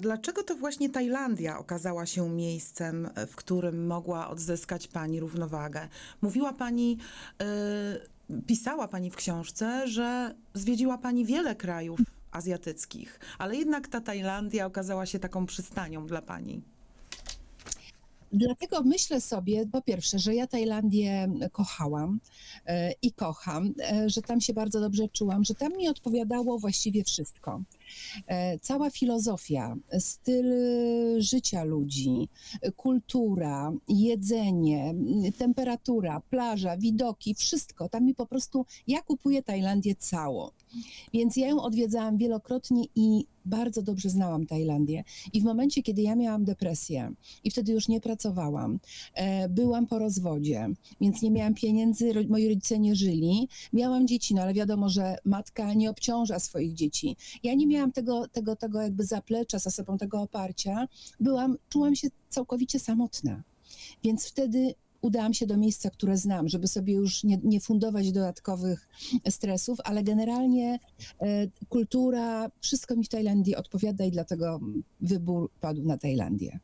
Dlaczego to właśnie Tajlandia okazała się miejscem, w którym mogła odzyskać Pani równowagę? Mówiła Pani, y, pisała Pani w książce, że zwiedziła Pani wiele krajów azjatyckich, ale jednak ta Tajlandia okazała się taką przystanią dla Pani. Dlatego myślę sobie, po pierwsze, że ja Tajlandię kochałam e, i kocham, e, że tam się bardzo dobrze czułam, że tam mi odpowiadało właściwie wszystko. E, Cała filozofia, styl życia ludzi, kultura, jedzenie, temperatura, plaża, widoki, wszystko. Tam mi po prostu, ja kupuję Tajlandię całą. Więc ja ją odwiedzałam wielokrotnie i bardzo dobrze znałam Tajlandię. I w momencie, kiedy ja miałam depresję i wtedy już nie pracowałam, e, byłam po rozwodzie, więc nie miałam pieniędzy, moi rodzice nie żyli, miałam dzieci, no ale wiadomo, że matka nie obciąża swoich dzieci. Ja nie miałam tego, tego, tego jakby zaplecza za sobą, tego oparcia. Byłam, czułam się całkowicie samotna. Więc wtedy udałam się do miejsca, które znam, żeby sobie już nie, nie fundować dodatkowych stresów, ale generalnie e, kultura, wszystko mi w Tajlandii odpowiada i dlatego wybór padł na Tajlandię.